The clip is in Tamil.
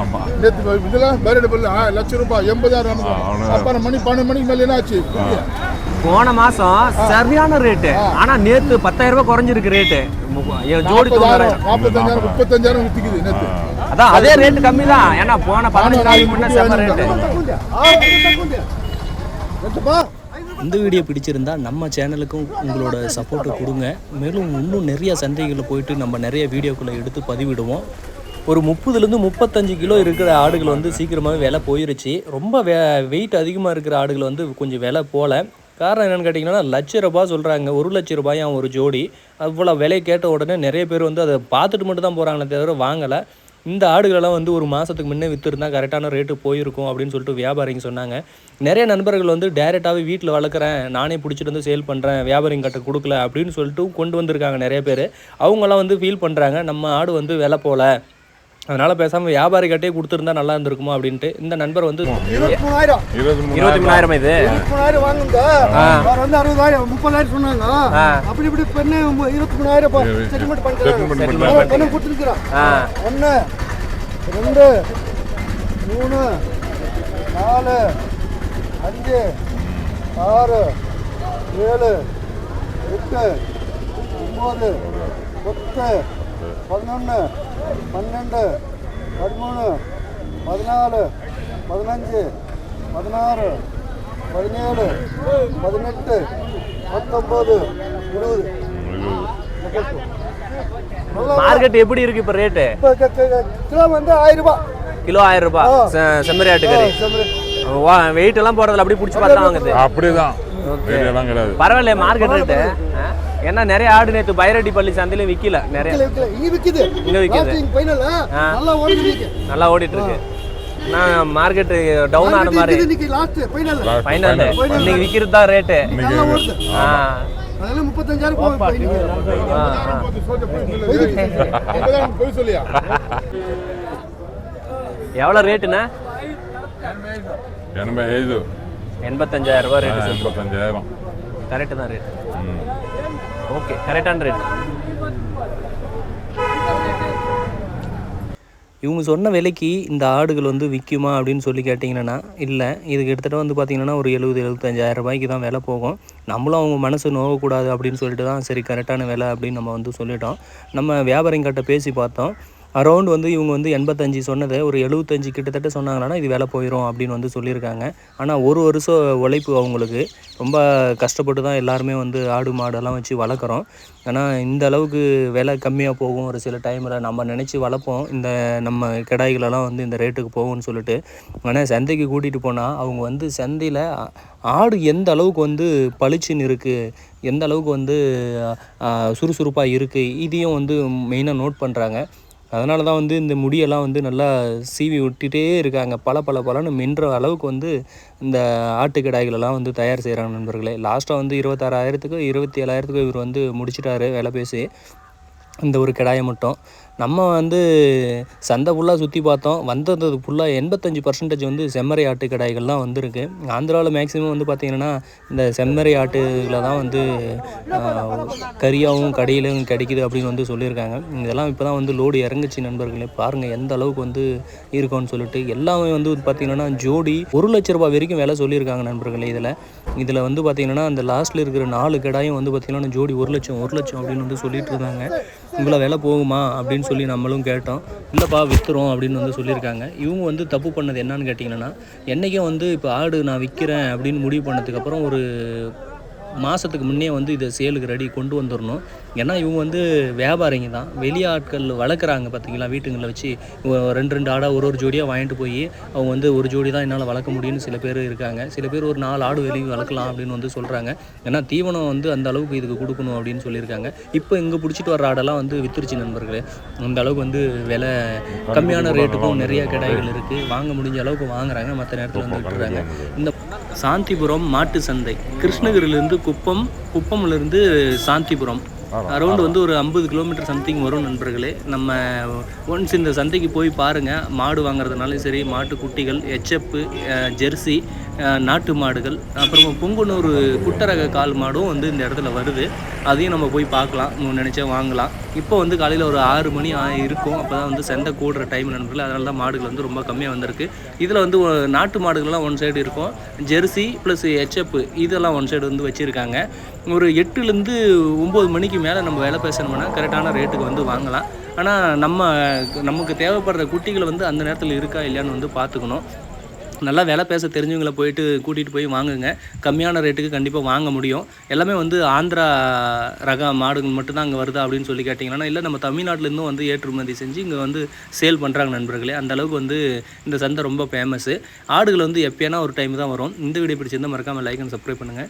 ஆமா. நேற்று இதெல்லாம் பேரடி பில்லு ஆ லட்சம் ரூபாய் எண்பதாயிரம். அப்புறம் மணி பன்னெண்டு மணிக்கு மேலே என்ன ஆச்சு போன மாசம் சரியான ரேட்டு. ஆனா நேத்து பத்தாயிரம் ரூபாய் குறைஞ்சிருக்கு ரேட்டு. ஜோடி நாற்பத்தஞ்சாயிரம் முப்பத்தஞ்சாயிரம் வித்துக்குது நேற்று அதான் அதே ரேட்டு கம்மி தான். ஏன்னா போன பதினஞ்சு நாளைக்கு முன்ன செம்ம ரேட்டு. இந்த வீடியோ பிடிச்சிருந்தா நம்ம சேனலுக்கும் உங்களோட சப்போர்ட்டை கொடுங்க. மேலும் இன்னும் நிறைய சந்தைகளில் போயிட்டு நம்ம நிறைய வீடியோக்களை எடுத்து பதிவிடுவோம். ஒரு முப்பதுலேருந்து முப்பத்தஞ்சு கிலோ இருக்கிற ஆடுகள் வந்து சீக்கிரமாகவே விலை போயிருச்சு. ரொம்ப வே வெயிட் அதிகமாக இருக்கிற ஆடுகள் வந்து கொஞ்சம் விலை போகல காரணம் என்னென்னு கேட்டிங்கன்னா லட்ச ரூபாய் சொல்கிறாங்க ஒரு லட்ச ரூபாயும் ஒரு ஜோடி. அவ்வளோ விலை கேட்ட உடனே நிறைய பேர் வந்து அதை பார்த்துட்டு மட்டும் தான் போகிறாங்களே தவிர வாங்கலை. இந்த ஆடுகளெல்லாம் வந்து ஒரு மாதத்துக்கு முன்னே விற்றுருந்தா கரெக்டான ரேட்டு போயிருக்கும் அப்படின்னு சொல்லிட்டு வியாபாரிங்க சொன்னாங்க. நிறைய நண்பர்கள் வந்து டேரெக்டாகவே வீட்டில் வளர்க்குறேன். நானே பிடிச்சிட்டு வந்து சேல் பண்ணுறேன் வியாபாரிங்க கட்ட கொடுக்கல அப்படின்னு சொல்லிட்டு கொண்டு வந்திருக்காங்க நிறைய பேர். அவங்களாம் வந்து ஃபீல் பண்ணுறாங்க நம்ம ஆடு வந்து விலை போகல அதனால் பேசாமல் வியாபாரி கிட்டே கொடுத்துருந்தா நல்லா இருந்திருக்குமா அப்படின்ட்டு இந்த நண்பர் வந்து இருபத்தி மூணாயிரம். இது? மூணாயிரம் வாங்குங்க. வந்து அறுபதாயிரம் முப்பதாயிரம் சொன்னாங்க. அப்படி இப்படி பெண்ணு இருபத்தி மூணாயிரம் செட்டில்மெண்ட் பண்ணிக்கிறாங்க. பண்ணி கொடுத்துருக்குறான் ஒன்று ரெண்டு மூணு நாலு அஞ்சு ஆறு ஏழு எட்டு ஒம்பது பத்து பதினொன்று பன்னெண்டு பதிமூணு பதினாலு பதினஞ்சு பதினாறு பதினேழு பதினெட்டு பத்தொம்பது இருபது. மார்க்கெட் எப்படி இருக்கு இப்போ ரேட்டு? கிலோ வந்து ஆயிரம் ரூபாய் கிலோ ஆயிரம் ரூபாய் செம்மறி ஆட்டுக்கறி. வெயிட் எல்லாம் போறதுல அப்படியே பிடிச்சி பார்த்தா வாங்குது அப்படிதான். பரவாயில்ல மார்க்கெட் ரேட்டு ஏன்னா நிறைய ஆடு நேத்து பைரடி பள்ளி சந்தையில விக்கல. நிறைய. இங்க விக்குது. இங்க விக்குது. நல்லா ஓடுது இன்னைக்கு நல்லா ஓடிட்டு இருக்கு நான் மார்க்கெட் டவுன் ஆன மாதிரி. இன்னைக்கு லாஸ்ட் ஃபைனல் ஃபைனல். இன்னைக்கு விக்கிறது தான் ரேட்டு நல்லா ஓடுது. ஆ. ஆ, ஆ. போய் சொல்லியா எவ்வளவு ரேட்டுண்ணா எண்பது. ஐదు எண்பத்தஞ்சாயிரம் ரூபாய் ரேட்டு சொல்லுங்க. எண்பத்தஞ்சாயிரம். கரெக்டு தான் ரேட் ம். ஓகே கரெக்டான ரேட் இவங்க சொன்ன விலைக்கு இந்த ஆடுகள் வந்து விற்குமா அப்படின்னு சொல்லி கேட்டிங்கன்னா இல்லை. இது கிட்டத்தட்ட வந்து பார்த்திங்கன்னா ஒரு எழுபது எழுபத்தஞ்சாயிரம் ரூபாய்க்கு தான் விலை போகும். நம்மளும் அவங்க மனசு நோகக்கூடாது அப்படின்னு சொல்லிட்டு தான் சரி கரெக்டான விலை அப்படின்னு நம்ம வந்து சொல்லிட்டோம். நம்ம வியாபாரிங்கிட்ட பேசி பார்த்தோம். அரௌண்ட் வந்து இவங்க வந்து எண்பத்தஞ்சு சொன்னதை ஒரு எழுபத்தஞ்சு கிட்டத்தட்ட சொன்னாங்கன்னா இது வேலை போயிடும் அப்படின்னு வந்து சொல்லியிருக்காங்க. ஆனால் ஒரு வருஷம் உழைப்பு அவங்களுக்கு. ரொம்ப கஷ்டப்பட்டு தான் எல்லாருமே வந்து ஆடு மாடெல்லாம் வச்சு வளர்க்குறோம். ஆனால் இந்த அளவுக்கு விலை கம்மியாக போகும் ஒரு சில டைமில் நம்ம நினச்சி வளர்ப்போம். இந்த நம்ம கிடாய்களெல்லாம் வந்து இந்த ரேட்டுக்கு போகும்னு சொல்லிட்டு. ஆனால் சந்தைக்கு கூட்டிகிட்டு போனால் அவங்க வந்து சந்தையில் ஆடு எந்த அளவுக்கு வந்து பளிச்சுன்னு இருக்குது எந்த அளவுக்கு வந்து சுறுசுறுப்பாக இருக்குது இதையும் வந்து மெயினாக நோட் பண்ணுறாங்க அதனால தான் வந்து இந்த முடியெல்லாம் வந்து நல்லா சீவி விட்டுட்டே இருக்காங்க. பல பல பலன்னு மின்ற அளவுக்கு வந்து இந்த ஆட்டுக்கிடாய்களெல்லாம் வந்து தயார் செய்கிறாங்க நண்பர்களே. லாஸ்ட்டாக வந்து இருபத்தாறாயிரத்துக்கு இருபத்தி ஏழாயிரத்துக்கு இவர் வந்து முடிச்சிட்டாரு வேலை பேசி. இந்த ஒரு கிடாயை மட்டும். நம்ம வந்து சந்தை ஃபுல்லாக சுற்றி பார்த்தோம். வந்தது ஃபுல்லாக எண்பத்தஞ்சு பர்சன்டேஜ் வந்து செம்மறை ஆட்டு கடாய்கள் தான் வந்திருக்கு. ஆந்திராவில் மேக்ஸிமம் வந்து பார்த்திங்கன்னா இந்த செம்மறை ஆட்டுகளை தான் வந்து கரியாகவும் கறியாகவும் கடையிலும் கிடைக்குது அப்படின்னு வந்து சொல்லியிருக்காங்க. இதெல்லாம் இப்போ தான் வந்து லோடு இறங்குச்சு நண்பர்களே. பாருங்கள் எந்த அளவுக்கு வந்து இருக்கும்னு சொல்லிட்டு எல்லாமே வந்து பார்த்திங்கன்னா ஜோடி ஒரு லட்ச ரூபாய் வரைக்கும் வேலை சொல்லியிருக்காங்க நண்பர்களே இதில். இதில் வந்து பார்த்திங்கன்னா அந்த லாஸ்ட்டில் இருக்கிற நாலு கடாயும் வந்து பார்த்திங்கன்னா ஜோடி ஒரு லட்சம் ஒரு லட்சம் அப்படின்னு வந்து சொல்லிட்டு இருந்தாங்க. இவ்வளோ விலை போகுமா அப்படின்னு சொல்லி நம்மளும் கேட்டோம். இல்லைப்பா விற்றுறோம் அப்படின்னு வந்து சொல்லியிருக்காங்க. இவங்க வந்து தப்பு பண்ணது என்னன்னு கேட்டிங்கன்னா என்றைக்கும் வந்து இப்போ ஆடு நான் விற்கிறேன் அப்படின்னு முடிவு பண்ணதுக்கப்புறம் ஒரு மாதத்துக்கு முன்னே வந்து இதை சேலுக்கு ரெடி கொண்டு வந்துடணும் ஏன்னா இவங்க வந்து வியாபாரிங்க தான். வெளியாட்கள் வளர்க்குறாங்க பார்த்தீங்களா வீட்டுங்களில் வச்சு ரெண்டு ரெண்டு ஆடாக ஒரு ஒரு ஜோடியாக வாங்கிட்டு போய் அவங்க வந்து ஒரு ஜோடி தான் என்னால் வளர்க்க முடியும்னு சில பேர் இருக்காங்க. சில பேர் ஒரு நாலு ஆடு வெளியே வளர்க்கலாம் அப்படின்னு வந்து சொல்கிறாங்க ஏன்னா தீவனம் வந்து அந்த அளவுக்கு இதுக்கு கொடுக்கணும் அப்படின்னு சொல்லியிருக்காங்க. இப்போ இங்கே பிடிச்சிட்டு வர ஆடெல்லாம் வந்து வித்துருச்சு நண்பர்களே. அந்த அளவுக்கு வந்து விலை கம்மியான ரேட்டுக்கும் நிறைய கிடாய்கள் இருக்குது வாங்க முடிஞ்ச அளவுக்கு வாங்குறாங்க. மற்ற நேரத்தில் வந்து விட்டுறாங்க. இந்த சாந்திபுரம் மாட்டு சந்தை. கிருஷ்ணகிரியிலேருந்து குப்பம் குப்பம்லேருந்து சாந்திபுரம். அரௌண்ட் வந்து ஒரு ஐம்பது கிலோமீட்டர் சம்திங் வரும் நண்பர்களே. நம்ம ஒன்ஸ் இந்த சந்தைக்கு போய் பாருங்கள் மாடு வாங்குறதுனாலும் சரி மாட்டு குட்டிகள் எச்சப்பு ஜெர்சி நாட்டு மாடுகள் அப்புறமா பொங்குனூர் குட்டரக கால் மாடும் வந்து இந்த இடத்துல வருது. அதையும் நம்ம போய் பார்க்கலாம். நினச்சா வாங்கலாம். இப்போ வந்து காலையில் ஒரு ஆறு மணி இருக்கும். அப்போ தான் வந்து சந்தை கூடுற டைம் நண்பர்கள் அதனால தான் மாடுகள் வந்து ரொம்ப கம்மியாக வந்திருக்கு. இதில் வந்து நாட்டு மாடுகள்லாம் ஒன் சைடு இருக்கும். ஜெர்சி ப்ளஸ் ஹெச்எப் இதெல்லாம் ஒன் சைடு வந்து வச்சுருக்காங்க. ஒரு எட்டுலேருந்து ஒம்பது மணிக்கு மேலே நம்ம வேலை பேசணும்னா கரெக்டான ரேட்டுக்கு வந்து வாங்கலாம். ஆனால் நம்ம நமக்கு தேவைப்படுற குட்டிகள் வந்து அந்த நேரத்தில் இருக்கா இல்லையான்னு வந்து பார்த்துக்கணும். நல்லா வேலை பேச தெரிஞ்சவங்கள போயிட்டு கூட்டிகிட்டு போய் வாங்குங்க. கம்மியான ரேட்டுக்கு கண்டிப்பாக வாங்க முடியும். எல்லாமே வந்து ஆந்திரா ரக மாடுகள் மட்டும்தான் அங்கே வருதா அப்படின்னு சொல்லி கேட்டிங்கன்னா இல்லை நம்ம தமிழ்நாட்டிலேருந்தும் வந்து ஏற்றுமதி செஞ்சு இங்கே வந்து சேல் பண்ணுறாங்க நண்பர்களே. அந்த அளவுக்கு வந்து இந்த சந்தை ரொம்ப ஃபேமஸ்ஸு ஆடுகள் வந்து எப்பயானா ஒரு டைம் தான் வரும். இந்த வீடியோ பிடிச்சிருந்தால் மறக்காமல் லைக் அண்ட் சப்ஸ்கிரைப் பண்ணுங்கள்